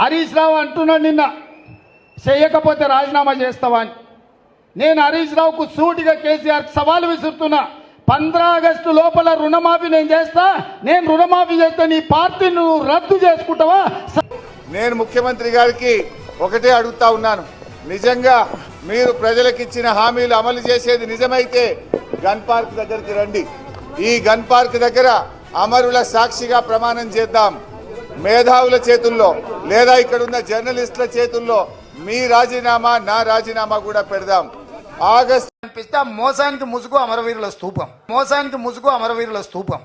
హరీష్ రావు అంటున్నాడు నిన్న. చేయకపోతే రాజీనామా చేస్తావా అని. నేను హరీష్ రావుకు సూటిగా కేసీఆర్ సవాల్ విసురుతున్నా. పంద్రా ఆగస్టు లోపల రుణమాఫీ నేను చేస్తా నేను రుణమాఫీ చేస్తా నీ పార్టీ నువ్వు రద్దు చేసుకుంటావా? నేను ముఖ్యమంత్రి గారికి ఒకటే అడుగుతా ఉన్నాను. నిజంగా మీరు ప్రజలకు ఇచ్చిన హామీలు అమలు చేసేది నిజమైతే గన్ పార్క్ దగ్గరికి రండి. ఈ గన్ పార్క్ దగ్గర అమరుల సాక్షిగా ప్రమాణం చేద్దాం. మేధావుల చేతుల్లో లేదా ఇక్కడ ఉన్న జర్నలిస్టుల చేతుల్లో మీ రాజీనామా నా రాజీనామా కూడా పెడదాం. ఆగస్టు అనిపిస్తే మోసానికి ముసుగు అమరవీరుల స్తూపం మోసానికి ముసుగు అమరవీరుల స్తూపం